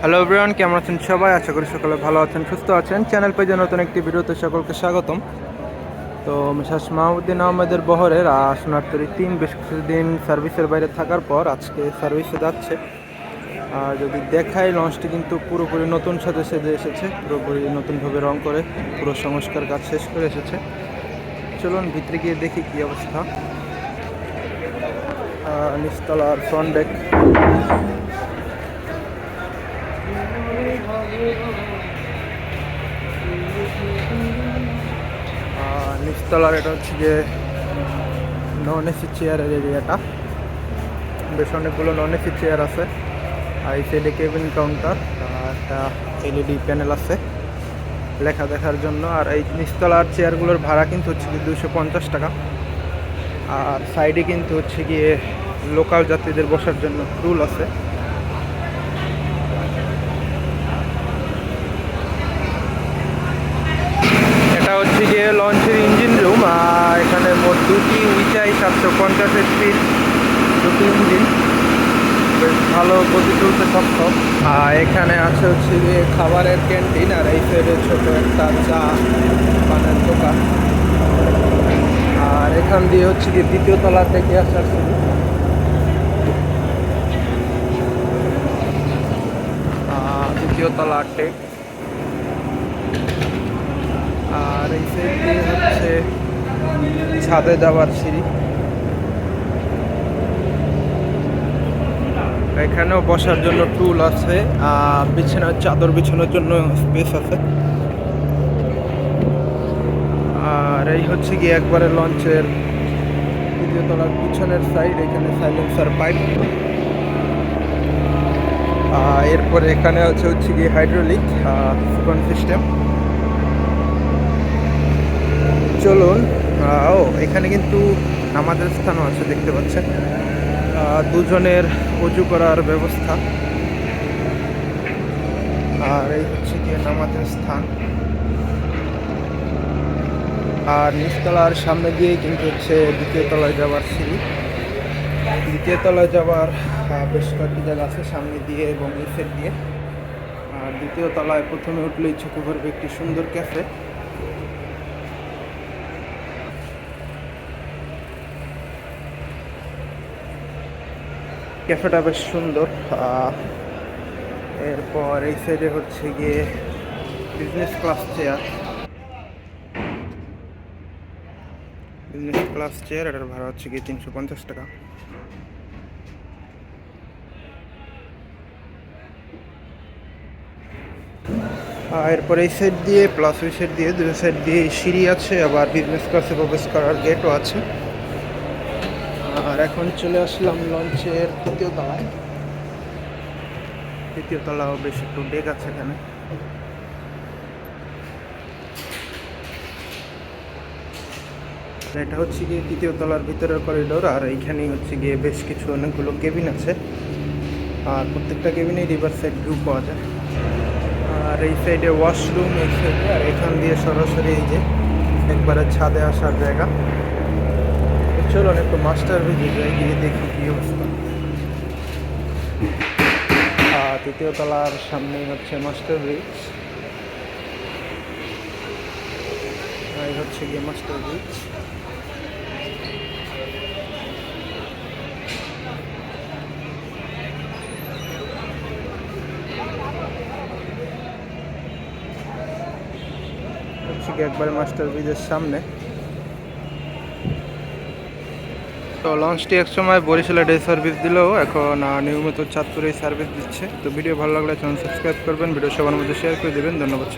Hello everyone কেমন আছেন সবাই? আশা করি সকলে ভালো আছেন সুস্থ আছেন। চ্যানেল পেজে নতুন একটি ভিডিওতে সকলকে স্বাগতম। তো মিসাস মাহমুদ্দিন আহমেদের বহরের সোনারতরি তিন বেশ কিছুদিন সার্ভিসের বাইরে থাকার পর আজকে সার্ভিসে যাচ্ছে। আর যদি দেখাই লঞ্চটি কিন্তু পুরোপুরি নতুন সাথে সেজে এসেছে পুরোপুরি নতুনভাবে রং করে পুরো সংস্কার কাজ শেষ করে এসেছে। চলুন ভিতরে গিয়ে দেখি কী অবস্থা। আহ, নিচতলার ফ্রন্ট ডেক আর নিচতলার এটা হচ্ছে যে নন এসি চেয়ারের এরিয়াটা বেশ অনেকগুলো নন এসি চেয়ার আছে। আর এই সাইডে কেবিন কাউন্টার আর একটা এলইডি প্যানেল আছে লেখা দেখার জন্য। আর এই নিচতলার চেয়ারগুলোর ভাড়া কিন্তু হচ্ছে কি দুশো পঞ্চাশ টাকা। আর সাইডে কিন্তু হচ্ছে গিয়ে লোকাল যাত্রীদের বসার জন্য টুল আছে এটা হচ্ছে গিয়ে লঞ্চের ইঞ্জিন রুম আর এখানে মোট দুটি উইচাই সাতশো পঞ্চাশ স্পিড দুটি ইঞ্জিন। বেশ ভালো গতি তুলতে সক্ষম। আর এখানে আছে হচ্ছে গিয়ে খাবারের ক্যান্টিন আর এই সাইডে ছোট একটা চা পানের দোকান। আর এখান দিয়ে হচ্ছে গিয়ে দ্বিতীয় তলা থেকে আসার আহ, দ্বিতীয় তলা টেক। আর এই সাইড দিয়ে হচ্ছে ছাদে যাওয়ার সিঁড়ি। এখানেও বসার জন্য টুল আছে, আর বিছানার চাদর বিছানোর জন্য স্পেস আছে। আর এই হচ্ছে গিয়ে একবারে লঞ্চের দ্বিতীয় তলার পিছনের সাইড এখানে সাইলেন্সার পাইপ আর এরপরে এখানে আছে হচ্ছে গিয়ে হাইড্রোলিক সিস্টেম চলুন ও, এখানে কিন্তু নামাজের স্থানও আছে, দেখতে পাচ্ছেন। দুজনের উজু করার ব্যবস্থা। আর এই হচ্ছে গিয়ে নামাজের স্থান। আর নিচতলার সামনে দিয়েই কিন্তু হচ্ছে দ্বিতীয় তলায় যাওয়ার সিঁড়ি। দ্বিতীয় তলায় যাওয়ার বেশ কয়েকটি জায়গা আছে, সামনে দিয়ে এবং নিচের দিয়ে। আর দ্বিতীয় তলায় প্রথমে উঠলেই চোখে পড়বে একটি সুন্দর ক্যাফে। ক্যাফেটা বেশ সুন্দর। এরপর এই সাইডে হচ্ছে গিয়ে business class chair business class chair এটার ভাড়া হচ্ছে গিয়ে তিনশো পঞ্চাশ টাকা। এরপর এই সাইড দিয়ে প্লাস ওই সাইড দিয়ে, দুই সাইড দিয়ে সিঁড়ি আছে, আবার বিজনেস ক্লাসে প্রবেশ করার গেটও আছে। আর এখন চলে আসলাম লঞ্চের তৃতীয় তলায়। তৃতীয় তলাও বেশ একটু ডেক আছে এখানে। এটা হচ্ছে গিয়ে তৃতীয় তলার ভিতরের করিডোর আর এইখানেই হচ্ছে গিয়ে বেশ কিছু অনেকগুলো কেবিন আছে। আর প্রত্যেকটা কেবিনেই রিভার সাইড ভিউ পাওয়া যায়। আর এই সাইডে ওয়াশরুম এই সাইডে আর এখান দিয়ে সরাসরি এই যে একবারে ছাদে আসার জায়গা। চলুন একটু মাস্টার ভিজে যাই গিয়ে দেখি কি অবস্থা। তৃতীয় তলার সামনেই হচ্ছে মাস্টার ব্রিজ। এই হচ্ছে গিয়ে মাস্টার ব্রিজ। হচ্ছে একবারে মাস্টার ব্রিজের সামনে। তো লঞ্চটি এক সময় বরিশালে ডে সার্ভিস দিলেও এখন নিয়মিত চাঁদপুরে সার্ভিস দিচ্ছে। তো ভিডিও ভালো লাগলে চ্যানেল সাবস্ক্রাইব করবেন ভিডিও সবার মধ্যে শেয়ার করে দেবেন। ধন্যবাদ